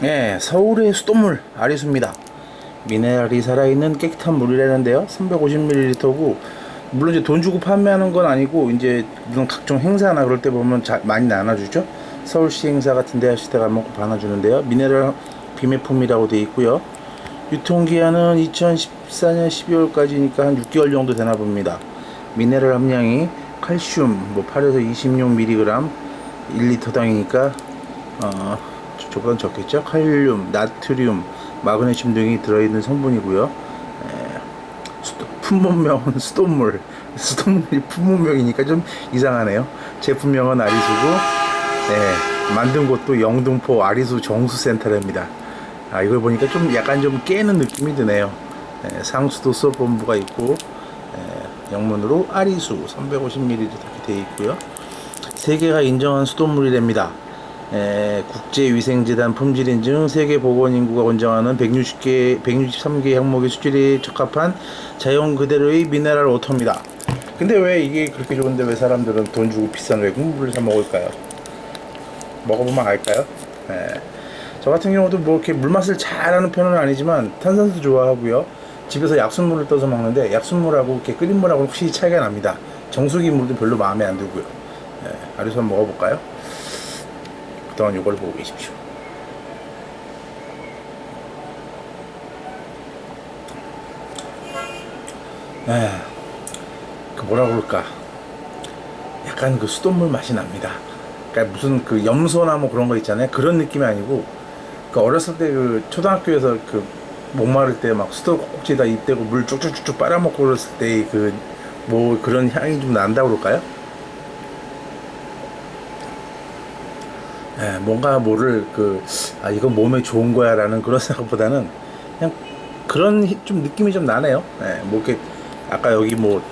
네, 서울의 수돗물 아리수입니다. 미네랄이 살아있는 깨끗한 물이라는데요. 350ml고 물론 이제 돈 주고 판매하는 건 아니고 이제 무슨 각종 행사나 그럴 때 보면 자, 많이 나눠주죠. 서울시 행사 같은 데 하실 때 가면 꼭 나눠주는데요. 미네랄 비매품이라고 되어 있고요. 유통기한은 2014년 12월까지니까 한 6개월 정도 되나 봅니다. 미네랄 함량이 칼슘 뭐 8에서 26mg 1리터당이니까 어, 저보다 적겠죠. 칼륨, 나트륨, 마그네슘 등이 들어있는 성분이고요. 품목명은 수돗물, 수돗물이 품목명이니까 좀 이상하네요. 제품명은 아리수고, 예, 만든 곳도 영등포 아리수 정수센터랍니다. 아, 이걸 보니까 좀 약간 좀 깨는 느낌이 드네요. 예, 상수도 수업본부가 있고, 예, 영문으로 아리수 350ml 이렇게 되어 있고요. 세계가 인정한 수돗물이랍니다. 에, 국제위생재단 품질 인증 세계보건인구가 권장하는 160개, 163개 항목의 수질에 적합한 자연 그대로의 미네랄 워터입니다. 근데 왜 이게 그렇게 좋은데 왜 사람들은 돈 주고 비싼 외국물을 사 먹을까요? 먹어보면 알까요? 예. 저 같은 경우도 뭐 이렇게 물 맛을 잘하는 편은 아니지만 탄산수 좋아하고요. 집에서 약순물을 떠서 먹는데 약순물하고 이렇게 끓인 물하고 확실히 차이가 납니다. 정수기 물도 별로 마음에 안 들고요. 예. 아리수 한번 먹어볼까요? 그동안 이걸 보고 계십시오. 에, 그 뭐라 그럴까? 약간 그 수돗물 맛이 납니다. 그러니까 무슨 그 염소나 뭐 그런 거 있잖아요. 그런 느낌이 아니고, 그 어렸을 때 그 초등학교에서 그 목마를 때 막 수도 꼭지에다 입 대고 물 쭉쭉쭉쭉 빨아먹고 그랬을 때 그 뭐 그런 향이 좀 난다고 그럴까요? 예, 뭔가 뭐를 그, 아, 이건 몸에 좋은 거야 라는 그런 생각보다는 그냥 그런 히- 좀 느낌이 좀 나네요. 예, 뭐 이렇게, 아까 여기 뭐,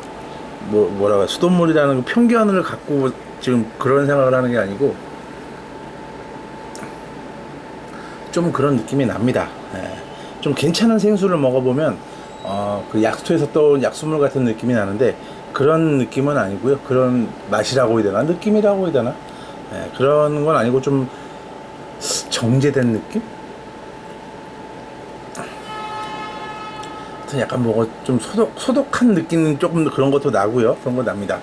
뭐, 뭐라고, 수돗물이라는 그 편견을 갖고 지금 그런 생각을 하는 게 아니고 좀 그런 느낌이 납니다. 예, 좀 괜찮은 생수를 먹어보면 어, 그 약수에서 떠온 약수물 같은 느낌이 나는데 그런 느낌은 아니고요. 그런 맛이라고 해야 되나? 느낌이라고 해야 되나? 예, 그런 건 아니고 좀 정제된 느낌? 약간 뭐좀 소독, 소독한 느낌 조금 그런 것도 나고요. 그런 거 납니다.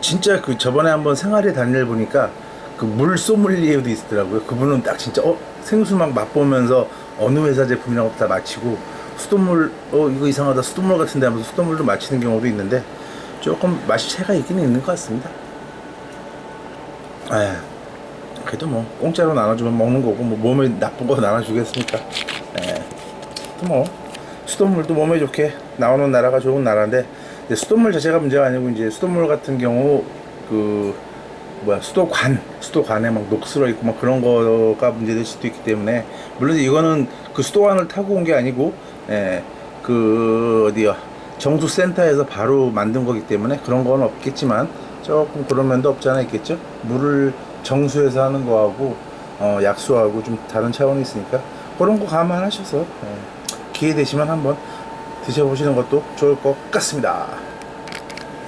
진짜 그 저번에 한번 생활의 단일 보니까 그 물 소믈리에도 있더라고요. 그분은 딱 진짜 어 생수 막 맛보면서 어느 회사 제품이라고 다 마치고 수돗물 어 이거 이상하다 수돗물 같은데 하면서 수돗물도 마치는 경우도 있는데 조금 맛이 차이가 있기는 있는 것 같습니다. 에 그래도 뭐 공짜로 나눠주면 먹는 거고 뭐 몸에 나쁜 거 나눠주겠습니까? 에, 뭐 수돗물도 몸에 좋게 나오는 나라가 좋은 나라인데 수돗물 자체가 문제가 아니고 이제 수돗물 같은 경우 그 뭐야 수도관 수도관에 막 녹슬어 있고 막 그런 거가 문제될 수도 있기 때문에 물론 이거는 그 수도관을 타고 온 게 아니고 에, 그 어디야 정수센터에서 바로 만든 거기 때문에 그런 건 없겠지만 조금 그런 면도 없지 않아 있겠죠 물을 정수해서 하는 거하고 어, 약수하고 좀 다른 차원이 있으니까 그런 거 감안하셔서 예, 기회 되시면 한번 드셔보시는 것도 좋을 것 같습니다.